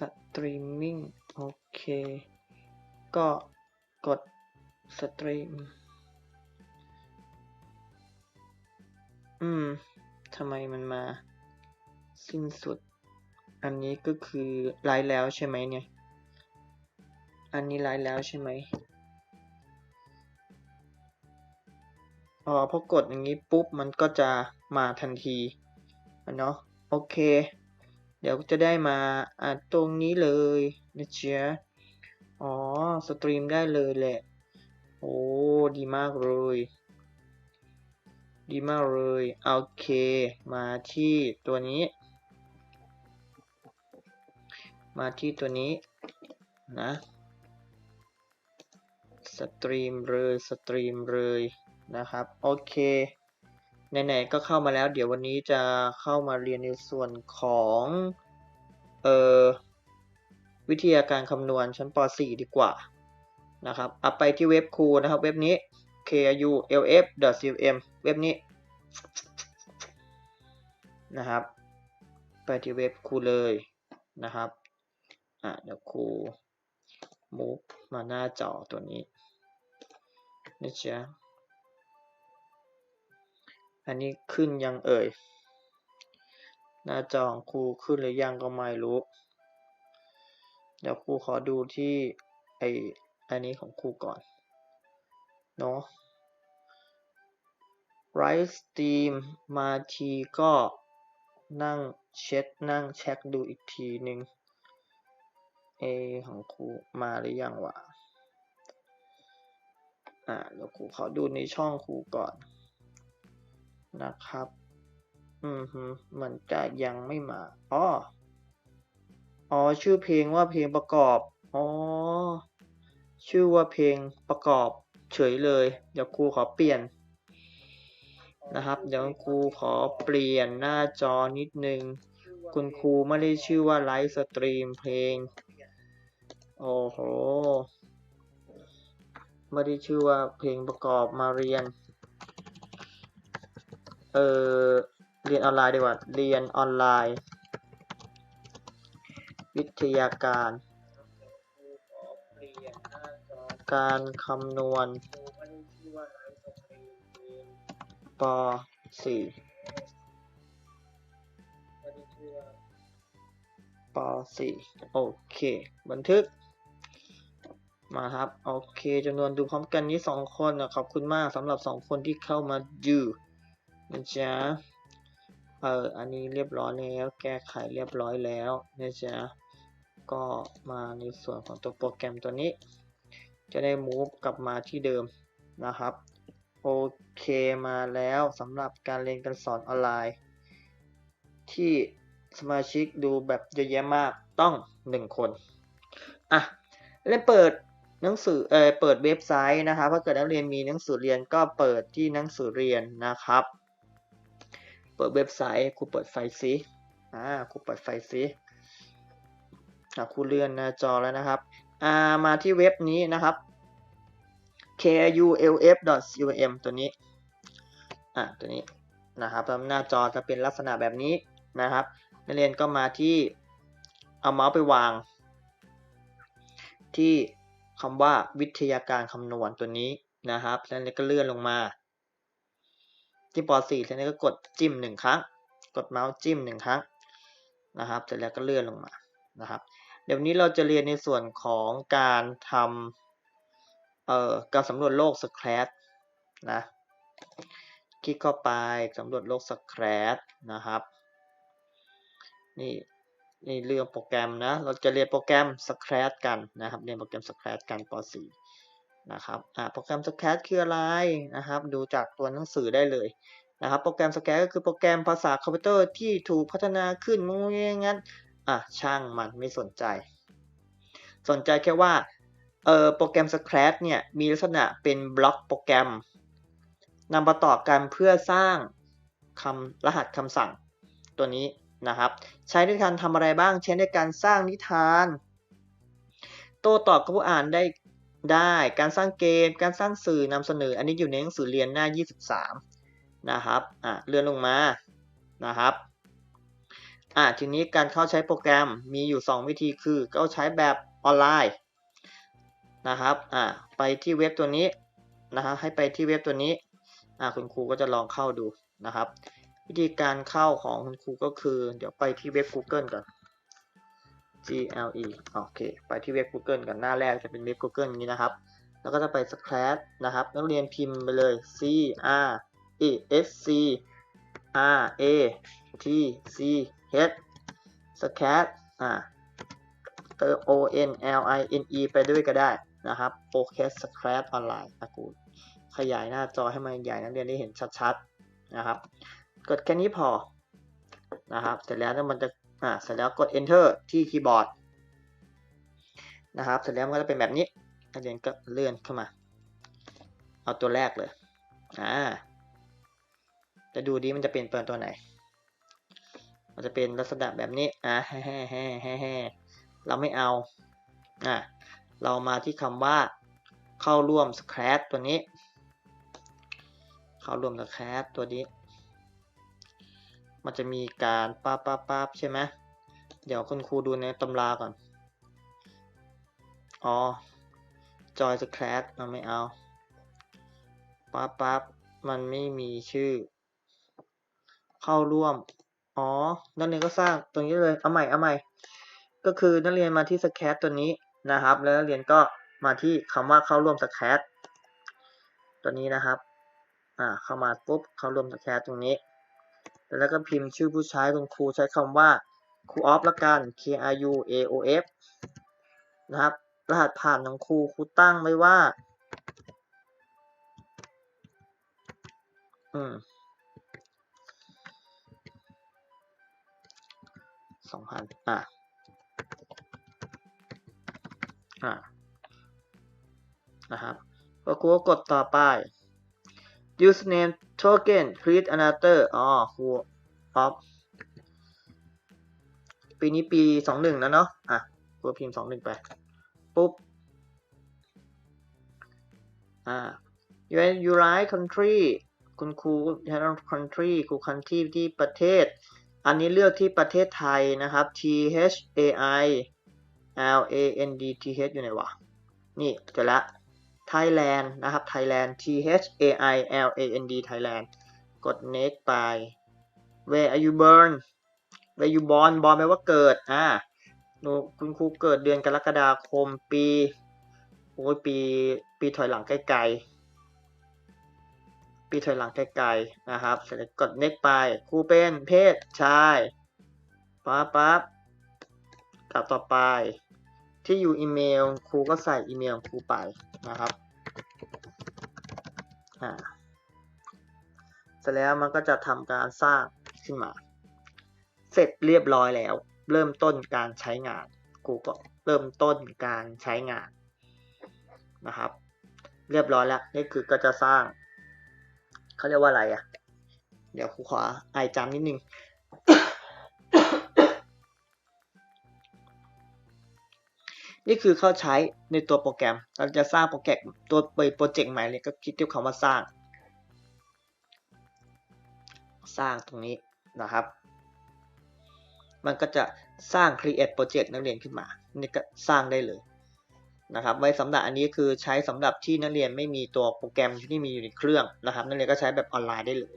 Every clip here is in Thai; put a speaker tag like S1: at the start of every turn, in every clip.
S1: สตรีมมิ่งโอเค ก็กดสตรีม อืมทำไมมันมา สิ้นสุด อันนี้ก็คือไลฟ์แล้วใช่ไหมเนี่ย อันนี้ไลฟ์แล้วใช่ไหมอ๋อพอกดอย่างนี้ปุ๊บมันก็จะมาทันทีเนาะโอเค เดี๋ยวจะได้มาอ่าตรงนี้เลยนะเชียอ๋อ สตรีมได้เลยแหละ โอ้ ดีมากเลย ดีมากเลย โอเค มาที่ตัวนี้ มาที่ตัวนี้นะ สตรีมเลย สตรีมเลยนะครับ โอเค ไหนๆก็เข้ามาแล้ว เดี๋ยววันนี้จะเข้ามาเรียนในส่วนของเอ่อวิทยาการคำนวณชั้นป .4 ดีกว่านะครับเอาไปที่เว็บครูนะครับ เว็บนี้ kurulf.com เว็บนี้นะครับ ไปที่เว็บครูเลยนะครับอะเดี๋ยวครูมุกมาหน้าจอตัวนี้นะจ๊ะ อันนี้ขึ้นยังเอ่ย หน้าจอของครูขึ้นหรือยังก็ไม่รู้ เดี๋ยวครูขอดูที่ไออันนี้ของครูก่อน เนาะ Right Steam มาทีก็นั่งเช็คนั่งเช็คดูอีกทีหนึ่งเอของครูมาหรือยังวะ อ่าเดี๋ยวครูขอดูในช่องครูก่อน นะครับ อืมฮึมันจะยังไม่มาอ๋ออ๋อ ชื่อเพลงว่าเพลงประกอบ อ๋อ ชื่อว่าเพลงประกอบเฉยเลย เดี๋ยวครูขอเปลี่ยนนะครับ เดี๋ยวครูขอเปลี่ยนหน้าจอนิดนึง คุณครูไม่ได้ชื่อว่าไลฟ์สตรีมเพลง โอ้โห ไม่ได้ชื่อว่าเพลงประกอบมาเรียน เออเรียนออนไลน์ดีกว่า เรียนออนไลน์ วิทยาการ การคำนวณป .4 ป .4 โอเค บันทึก มาครับ โอเคจำนวนดูพร้อมกันนี้สองคนนะขอบคุณมากสำหรับสองคนที่เข้ามาดู นะจ๊ะเอออันนี้เรียบร้อยแล้ว แก้ไขเรียบร้อยแล้วนะจ๊ะก็มาในส่วนของตัวโปรแกรมตัวนี้ จะได้ move กลับมาที่เดิมนะครับ โอเคมาแล้วสำหรับการเรียนการสอนออนไลน์ ที่สมาชิกดูแบบเยอะแยะมากต้อง 1 คนอะเล่นเปิดหนังสือเออเปิดเว็บไซต์นะครับถ้าเกิดนักเรียนมีหนังสือเรียนก็เปิดที่หนังสือเรียนนะครับ ปิดเว็บไซต์ครูเปิดไฟซิอ่าครูเปิดไฟซิอะครูเลื่อนหน้าจอแล้วนะครับอ่ามาที่เว็บนี้นะครับ kulf.com ตัวนี้อะตัวนี้นะครับหน้าจอจะเป็นลักษณะแบบนี้นะครับนักเรียนก็มาที่เอาเมาส์ไปวาง ที่คำว่าวิทยาการคำนวณตัวนี้นะครับแล้วเรียนก็เลื่อนลงมา ที่ป .4 แล้วนักเรียนก็กดจิ้มหนึ่งครั้ง กดเมาส์จิ้มหนึ่งครั้งนะครับ เสร็จแล้วก็เลื่อนลงมานะครับ เดี๋ยวนี้เราจะเรียนในส่วนของการทำเอ่อการสำรวจโลกสแครตนะคลิกเข้าไปสำรวจโลกสแครตนะครับนี่นี่เรื่องโปรแกรมนะ เราจะเรียนโปรแกรมสแครตกันนะครับ เรียนโปรแกรมสแครตกันป .4 นะครับโปรแกรมสแครตคืออะไรนะครับ ดูจากตัวหนังสือได้เลยนะครับโปรแกรมสแครตก็คือโปรแกรมภาษาคอมพิวเตอร์ที่ถูกพัฒนาขึ้นมั่งงั้นอะช่างมันไม่สนใจ สนใจแค่ว่าเออโปรแกรม Scratch เนี่ยมีลักษณะเป็นบล็อกโปรแกรมนำมาต่อกันเพื่อสร้างคำรหัสคำสั่งตัวนี้นะครับ ใช้ในการทำอะไรบ้างใช้ในการสร้างนิทาน โต้ตอบกับผู้อ่านได้ ได้การสร้างเกมการสร้างสื่อนำเสนอ อันนี้อยู่ในหนังสือเรียนหน้า 23 นะครับอะเลื่อนลงมานะครับอ่าทีนี้การเข้าใช้โปรแกรมมีอยู่ 2 วิธีคือก็ใช้แบบออนไลน์นะครับอ่าไปที่เว็บตัวนี้นะครับให้ไปที่เว็บตัวนี้อ่าคุณครูก็จะลองเข้าดูนะครับ วิธีการเข้าของคุณครูก็คือ เดี๋ยวไปที่เว็บ Google ก่อน GLE โอเค ไปที่เว็บ Google กันหน้าแรกจะเป็นเว็บ Google นี้นะครับ แล้วก็จะไป Scratch นะครับ นักเรียนพิมพ์ไปเลย C R E S C R A T C H Scratch อ่าเติม O N L I N E ไปด้วยก็ได้นะครับ o c a s Scratch ออนไลน์นะกูขยายหน้าจอให้มันใหญ่นักเรียนได้เห็นชัดๆนะครับ กดแค่นี้พอนะครับ เสร็จแล้วมันจะ อ่าเสร็จแล้วกด enter ที่คีย์บอร์ดนะครับ เสร็จแล้วมันก็จะเป็นแบบนี้นักเรียนก็เลื่อนเข้ามา เอาตัวแรกเลย อ่า จะดูดีมันจะเป็นเปิดตัวไหน มันจะเป็นลักษณะแบบนี้ อ่าแฮ่แฮ่แฮ่แฮ่เราไม่เอา อ่า เรามาที่คำว่าเข้าร่วม Scratch ตัวนี้ เข้าร่วม Scratch ตัวนี้ มันจะมีการป้าป้าป้าใช่ไหมเดี๋ยวคุณครูดูในตำราก่อน อ๋อจอยสแครชมันไม่เอาปั๊บปั๊บมันไม่มีชื่อ เข้าร่วม อ๋อ นักเรียนก็สร้างตรงนี้เลย เอาใหม่ เอาใหม่ ก็คือนักเรียนมาที่สแครตัวนี้นะครับ แล้วนักเรียนก็มาที่คำว่าเข้าร่วมสแครตัวนี้นะครับ อ่า เข้ามาปุ๊บ เข้าร่วมสแครตรงนี้ แล้วก็พิมพ์ชื่อผู้ใช้คุณครูใช้คำว่าครูออฟละกัน K R U A O F นะครับ รหัสผ่านของครูครูตั้งไว้ว่า อืมสองพันอะ อะ นะครับก็ครูก็กดต่อไป username token create another อ๋อครูออฟปีนี้ปีสองหนึ่งแล้วเนาะอะครูพิมพ์สองหนึ่งไปปุ๊บอ่า you you write country คุณครูใช้ country ครู country ที่ประเทศ อันนี้เลือกที่ประเทศไทยนะครับ T H A I L A N D T H อยู่ไหนวะ นี่เจอละ Thailand นะครับ Thailand T H A I L A N D Thailand กด next ไป Where are you born Where you born born แปลว่าเกิดอ่าหนูคุณครูเกิดเดือนกรกฎาคมปีโอ้ยปีปีถอยหลังใกล้ๆปีถอยหลังไกลๆนะครับ เสร็จแล้วกด next ไปครูเป็นเพศชายปั๊บปั๊บกลับต่อไป ที่อยู่อีเมลครูก็ใส่อีเมลของครูไปนะครับอ่าเสร็จแล้วมันก็จะทำการสร้างขึ้นมา เสร็จเรียบร้อยแล้ว เริ่มต้นการใช้งานครูก็เริ่มต้นการใช้งานนะครับ เรียบร้อยแล้วนี่คือก็จะสร้างเขาเรียกว่าอะไรอะ่ะ เดี๋ยวครูขอไอจำนิดนึง นี่คือเข้าใช้ในตัวโปรแกรม เราจะสร้างโปรแกรมตัวโปรเจกต์ใหม่เลยก็คิดด้วยคำว่าสร้าง สร้างตรงนี้นะครับ มันก็จะสร้าง create project นักเรียนขึ้นมา นี่ก็สร้างได้เลยนะครับ ไว้สำหรับอันนี้คือใช้สำหรับที่นักเรียนไม่มีตัวโปรแกรมที่มีอยู่ในเครื่องนะครับ นักเรียนก็ใช้แบบออนไลน์ได้เลย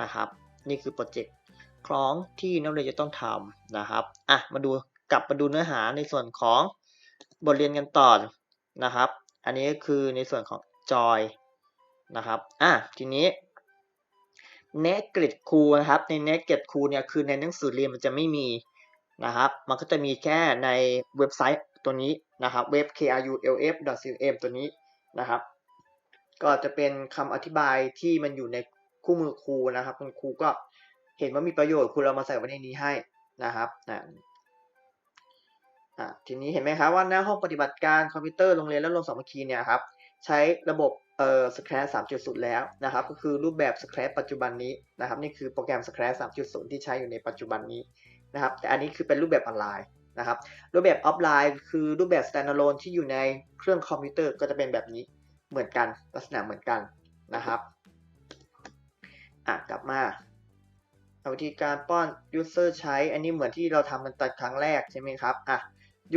S1: นะครับ นี่คือโปรเจกต์คล้องที่นักเรียนจะต้องทำนะครับ อะ มาดูกลับมาดูเนื้อหาในส่วนของ บทเรียนกันต่อนะครับ อันนี้ก็คือในส่วนของจอยนะครับ อะ ทีนี้เนก e ดคูนะครับ ในเนก e ดคูเนี่ย คือในหนังสือเรียนมันจะไม่มีนะครับ มันก็จะมีแค่ในเว็บไซต์ตัวนี้นะครับเว็บ krulf.com ตัวนี้นะครับ ก็จะเป็นคำอธิบายที่มันอยู่ในคู่มือครูนะครับ คุณครูก็เห็นว่ามีประโยชน์ครูเรามาใส่ไว้ในนี้ให้นะครับนะ อ่าทีนี้เห็นไหมครับว่าหน้าห้องปฏิบัติการคอมพิวเตอร์โรงเรียนและโรงสามัคคีเนี่ยครับใช้ระบบเอ่อ Scratch 3.0แล้วนะครับ ก็คือรูปแบบ Scratch ปัจจุบันนี้นะครับนี่คือโปรแกรม Scratch 3.0ที่ใช้อยู่ในปัจจุบันนี้นะครับ แต่อันนี้คือเป็นรูปแบบออนไลน์นะครับ รูปแบบออฟไลน์ คือรูปแบบ standalone ที่อยู่ในเครื่องคอมพิวเตอร์ก็จะเป็นแบบนี้เหมือนกันลักษณะเหมือนกันนะครับอะกลับมาวิธีการป้อน user ใช้ อันนี้เหมือนที่เราทำกันตัดครั้งแรกใช่ไหมครับอะ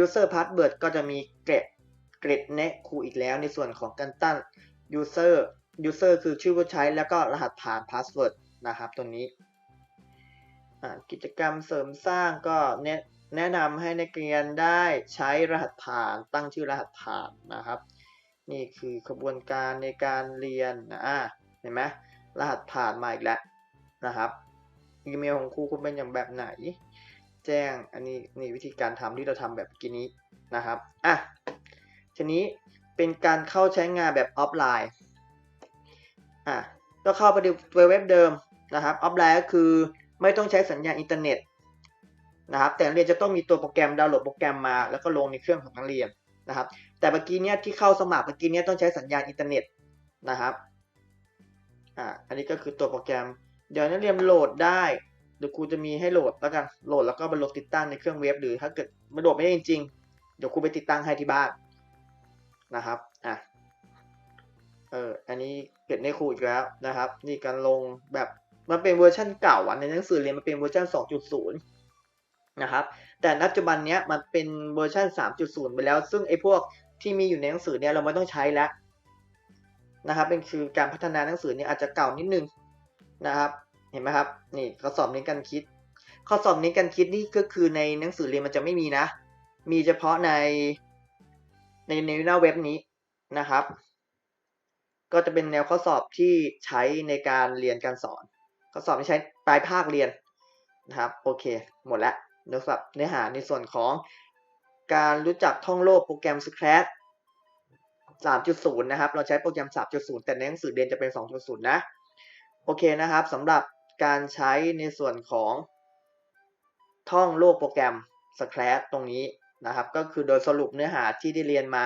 S1: user password ก็จะมีเกรดเกรดแนะครูอีกแล้วในส่วนของการตั้ง user user คือชื่อผู้ใช้แล้วก็รหัสผ่าน password นะครับตัวนี้ กิจกรรมเสริมสร้างก็แนะแนะนำให้นักเรียนได้ใช้รหัสผ่านตั้งชื่อรหัสผ่านนะครับ นี่คือกระบวนการในการเรียนนะเห็นไหมรหัสผ่านมาอีกแล้วนะครับอีเมลของครูคุณเป็นอย่างแบบไหน แจ้งอันนี้นี่วิธีการทำที่เราทำแบบกีนี้นะครับอะทีนี้เป็นการเข้าใช้งานแบบออฟไลน์อะก็เข้าไปดูเว็บเดิมนะครับออฟไลน์ก็คือไม่ต้องใช้สัญญาณอินเทอร์เน็ตนะครับแต่นักเรียนจะต้องมีตัวโปรแกรมดาวน์โหลดโปรแกรมมา แล้วก็ลงในเครื่องของนักเรียนนะครับ แต่เมื่อกี้เนี้ยที่เข้าสมัครเมื่อกี้เนี้ยต้องใช้สัญญาณอินเทอร์เน็ตนะครับอ่าอันนี้ก็คือตัวโปรแกรม เดี๋ยวนักเรียนโหลดได้ เดี๋ยวครูจะมีให้โหลดแล้วกัน โหลดแล้วก็ไปโหลดติดตั้งในเครื่องเว็บหรือถ้าเกิดม่โหลดไม่ได้จริงๆ เดี๋ยวครูไปติดตั้งให้ที่บ้านนะครับ อะ เออ อันนี้เกิดในครูอีกแล้วนะครับ นี่การลงแบบมันเป็นเวอร์ชันเก่าอะในหนังสือเรียนมันเป็นเวอร์ชัน2.0 นะครับ แต่ปัจจุบันเนี้ยมันเป็นเวอร์ชัน3.0 ไปแล้ว ซึ่งไอ้พวกที่มีอยู่ในหนังสือเนี้ยเราไม่ต้องใช้แล้วนะครับ เป็นคือการพัฒนาหนังสือเนี่ยอาจจะเก่านิดนึงนะครับ เห็นไหมครับ นี่ข้อสอบเน้นการคิด ข้อสอบเน้นการคิดนี่ก็คือในหนังสือเรียนมันจะไม่มีนะ มีเฉพาะในในในหน้าเว็บนี้นะครับ ก็จะเป็นแนวข้อสอบที่ใช้ในการเรียนการสอน ข้อสอบที่ใช้ปลายภาคเรียนนะครับโอเค หมดแล้วเนื้อสับเนื้อหาในส่วนของการรู้จักท่องโลกโปรแกรม Scratch 3.0 นะครับ เราใช้โปรแกรม 3.0 แต่ในหนังสือเรียนจะเป็น 2.0 นะ โอเคนะครับสำหรับ การใช้ในส่วนของท่องโลกโปรแกรม Scratch ตรงนี้นะครับ ก็คือโดยสรุปเนื้อหาที่ได้เรียนมา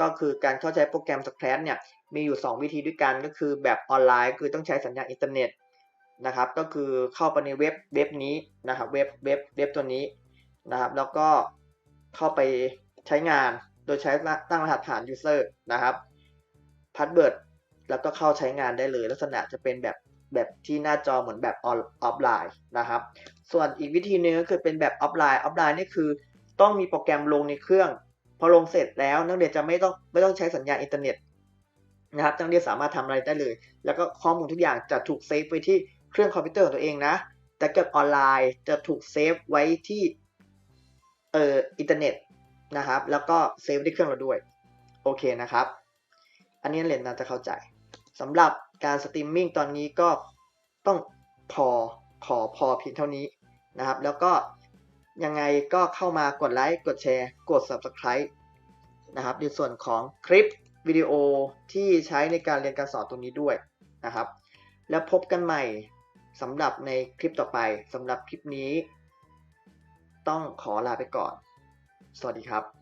S1: ก็คือการเข้าใช้โปรแกรม Scratch เนี่ยมีอยู่ 2 วิธีด้วยกันก็คือแบบออนไลน์คือต้องใช้สัญญาณอินเทอร์เน็ตนะครับ ก็คือเข้าไปในเว็บเว็บนี้นะครับเว็บเว็บเว็บตัวนี้นะครับ แล้วก็เข้าไปใช้งานโดยใช้ตั้งรหัสผ่าน user นะครับพาสเวิร์ดแล้วก็เข้าใช้งานได้เลย ลักษณะจะเป็นแบบ แบบที่หน้าจอเหมือนแบบออฟไลน์นะครับ ส่วนอีกวิธีหนึ่งก็คือเป็นแบบออฟไลน์ออฟไลน์นี่คือ ต้องมีโปรแกรมลงในเครื่อง พอลงเสร็จแล้วนักเรียนจะไม่ต้องไม่ต้องใช้สัญญาณอินเทอร์เน็ตนะครับนักเรียนสามารถทำอะไรได้เลย แล้วก็ข้อมูลทุกอย่างจะถูกเซฟไว้ที่เครื่องคอมพิวเตอร์ของตัวเองนะ แต่เกิดออนไลน์จะถูกเซฟไว้ที่เอ่ออินเทอร์เน็ตนะครับ แล้วก็เซฟที่เครื่องเราด้วย โอเคนะครับ อันนี้เรียนน่าจะเข้าใจสำหรับ การสตรีมมิ่งตอนนี้ก็ต้องพอขอพอเพียงเท่านี้นะครับ แล้วก็ยังไงก็เข้ามากดไลค์ กดแชร์ กด Subscribe นะครับ ในส่วนของคลิปวิดีโอที่ใช้ในการเรียนการสอนตรงนี้ด้วยนะครับ แล้วพบกันใหม่สำหรับในคลิปต่อไปสำหรับคลิปนี้ ต้องขอลาไปก่อน สวัสดีครับ